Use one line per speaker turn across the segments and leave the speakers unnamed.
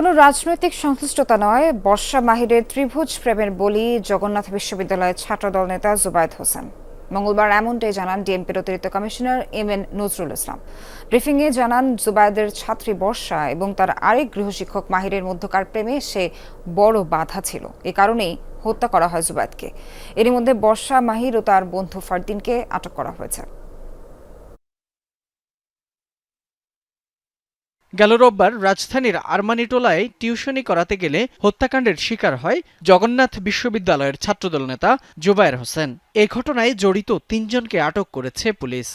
কোনো রাজনৈতিক সংশ্লিষ্টতা নয়। বর্ষা মাহিরের ত্রিভুজ প্রেমের বলি জগন্নাথ বিশ্ববিদ্যালয়ের ছাত্রদল নেতা জুবায়েদ হোসেন। মঙ্গলবার এমনটাই জানান ডিএমপির অতিরিক্ত commissioner M N Nazrul Islam. ব্রিফিংয়ে জানান, জুবায়েদের ছাত্রী বর্ষা এবং তার আরেক গৃহশিক্ষক মাহিরের মধ্যকার প্রেমে সে বড় বাধা ছিল। এ কারণেই হত্যা করা হয় জুবায়েদকে। এরই মধ্যে বর্ষা মাহির ও তার বন্ধু ফারদিনকে আটক করা হয়েছে।
গেল রোববার রাজধানীর আরমানিটোলায় টিউশনি করাতে গেলে হত্যাকাণ্ডের শিকার হয় জগন্নাথ বিশ্ববিদ্যালয়ের ছাত্রদল নেতা জুবায়ের হোসেন। এ ঘটনায় জড়িত তিনজনকে আটক করেছে পুলিশ।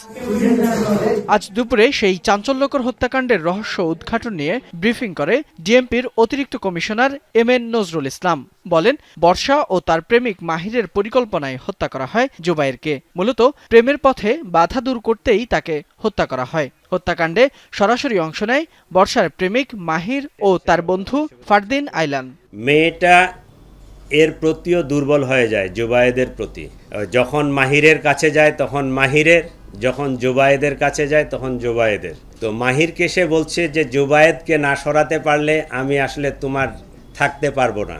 আজ দুপুরে সেই চাঞ্চল্যকর হত্যাকাণ্ডের রহস্য উদ্ঘাটন নিয়ে ব্রিফিং করে ডিএমপির অতিরিক্ত commissioner M N Nazrul Islam. বলেন, বর্ষা ও তার প্রেমিক মাহিরের পরিকল্পনায় হত্যা করা হয় জুবাইরকে মূলত প্রেমের পথে বাধা দূর করতেই তাকে হত্যা করা হয়। হত্যাকাণ্ডে সরাসরি অংশ নেয় বর্ষার প্রেমিক মাহির ও তার বন্ধু ফারদিন আইলান।
মেয়েটা এর প্রতিও দুর্বল হয়ে যায় জুবায়েদের প্রতি। যখন মাহিরের কাছে যায় তখন মাহিরের, যখন জুবায়েদের কাছে যায় তখন জুবায়েদের। তো মাহিরকে সে বলছে যে, জুবায়েদকে না সরাতে পারলে আমি আসলে তোমার থাকতে পারব না।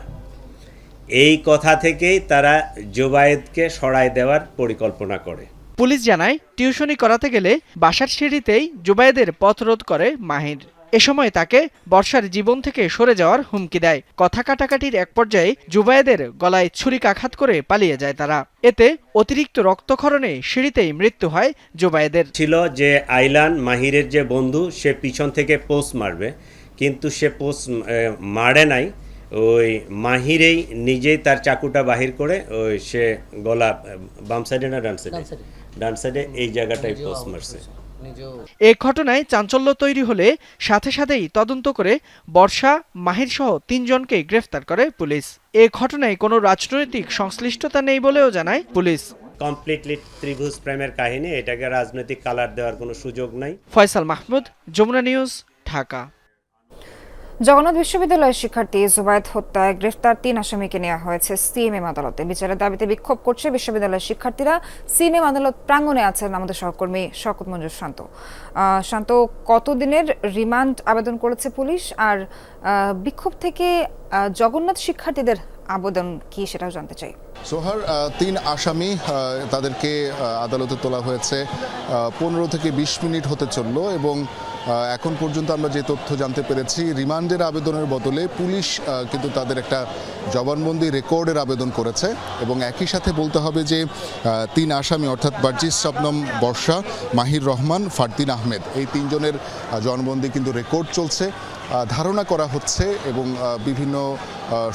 এই কথা থেকেই তারা জুবায়েদকে সরাই দেওয়ার পরিকল্পনা করে।
পুলিশ জানায় টিউশনি করাতে গেলে বাসার সিঁড়িতেই জুবায়েদের পথ রোধ করে মাহির। এ সময় তাকে বর্ষার জীবন থেকে সরে যাওয়ার হুমকি দেয়। কথা কাটাকাটির এক পর্যায়ে জুবায়েদের গলায় ছুরিকাঘাত করে পালিয়ে যায় তারা। এতে অতিরিক্ত রক্তক্ষরণে সিঁড়িতেই মৃত্যু হয় জুবায়েদের
ছিল যে আইলান মাহিরের যে বন্ধু সে পিছন থেকে পোস্ট মারবে। কিন্তু সে পোস্ট মারে নাই। ওই মাহিরেই নিজেই তার চাকুটা বাহির করে ওই সে গলা বাম সাইডে না ডান সাইডে ডান সাইডে এই জায়গাটায় পোস্ট মারছে।
এ ঘটনায় চাঞ্চল্য তৈরি হলে সাথে সাথেই তদন্ত করে বর্ষা মাহির সহ তিনজনকে গ্রেফতার করে পুলিশ। এ ঘটনায় কোনো রাজনৈতিক সংশ্লিষ্টতা নেই বলেও জানায় পুলিশ।
কমপ্লিটলি ত্রিভুজ প্রেমের কাহিনী এটাকে রাজনৈতিক কালার দেওয়ার কোনো সুযোগ নাই।
ফয়সাল মাহমুদ যমুনা নিউজ ঢাকা।
জগন্নাথ বিশ্ববিদ্যালয়ের শিক্ষার্থী জুবায়েদ হত্যায় গ্রেফতার তিন আসামিকে নেওয়া হয়েছে সিএমএম আদালতে। বিচারের দাবিতে বিক্ষোভ করছে বিশ্ববিদ্যালয়ের শিক্ষার্থীরা। সিএমএম আদালত প্রাঙ্গণে আছেন আমাদের সহকর্মী শকত মঞ্জুর শান্ত। শান্ত, কতদিনের রিমান্ড আবেদন করেছে পুলিশ? আর বিক্ষোভ থেকে জগন্নাথ শিক্ষার্থীদের আবেদন কি সেটাও জানতে চাই।
সোহার তিন আসামি তাদেরকে আদালতে তোলা হয়েছে। পনেরো থেকে বিশ মিনিট হতে চলল এবং এখন পর্যন্ত আমরা যে তথ্য জানতে পেরেছি, রিমান্ডের আবেদনের বদলে পুলিশ কিন্তু তাদের একটা জবানবন্দি রেকর্ডের আবেদন করেছে এবং একই সাথে বলতে হবে যে তিন আসামি, অর্থাৎ বার্জিস শবনম বর্ষা, মাহির রহমান, ফারদিন আহমেদ, এই তিনজনের জবানবন্দি কিন্তু রেকর্ড চলছে। ধারণা করা হচ্ছে এবং বিভিন্ন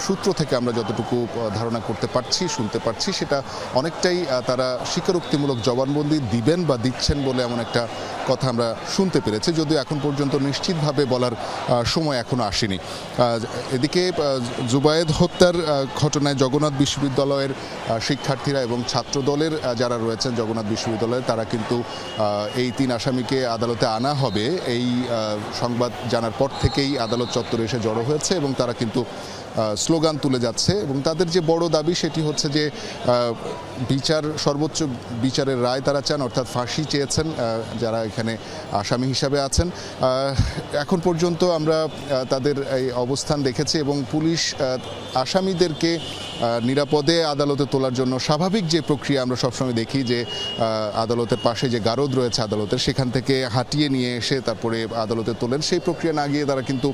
সূত্র থেকে আমরা যতটুকু ধারণা করতে পারছি, শুনতে পারছি, সেটা অনেকটাই তারা স্বীকারোক্তিমূলক জবানবন্দি দিবেন বা দিচ্ছেন বলে এমন একটা কথা আমরা শুনতে পেরেছি। যদিও এখন পর্যন্ত নিশ্চিতভাবে বলার সময় এখনও আসেনি। এদিকে জুবায়েদ হত্যার ঘটনায় জগন্নাথ বিশ্ববিদ্যালয়ের শিক্ষার্থীরা এবং ছাত্রদলের যারা রয়েছেন জগন্নাথ বিশ্ববিদ্যালয়ে তারা কিন্তু এই তিন আসামিকে আদালতে আনা হবে। এই সংবাদ জানার পর থেকেই আদালত চত্বরে এসে জড়ো হয়েছে এবং তারা কিন্তু স্লোগান তুলে যাচ্ছে এবং তাদের যে বড় দাবি সেটি হচ্ছে যে বিচার, সর্বোচ্চ বিচারের রায় তারা চান, অর্থাৎ ফাঁসি চেয়েছেন যারা এখানে আসামি হিসাবে আছেন। এখন পর্যন্ত আমরা তাদের এই অবস্থান দেখেছি এবং পুলিশ আসামিদেরকে নিরাপদে আদালতে তোলার জন্য স্বাভাবিক যে প্রক্রিয়া আমরা সবসময় দেখি যে আদালতের পাশে যে গারদ রয়েছে আদালতের, সেখান থেকে হাঁটিয়ে নিয়ে এসে তারপরে আদালতে তোলেন। সেই প্রক্রিয়া না গিয়ে তারা কিন্তু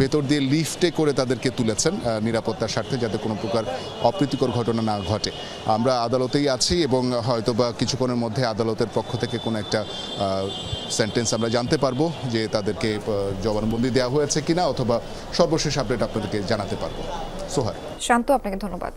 ভেতর দিয়ে লিফটে করে তাদেরকে তুলেছেন নিরাপত্তার স্বার্থে যাতে কোনো প্রকার অপ্রীতিকর ঘটনা না ঘটে। আমরা আদালতেই আছি এবং হয়তো বা কিছুক্ষণের মধ্যে আদালতের পক্ষ থেকে কোনো একটা সেন্টেন্স আমরা জানতে পারব যে তাদেরকে জবানবন্দি দেওয়া হয়েছে কিনা অথবা সর্বশেষ আপডেট আপনাদেরকে জানাতে পারব। সোহার
শান্ত আপনাকে ধন্যবাদ।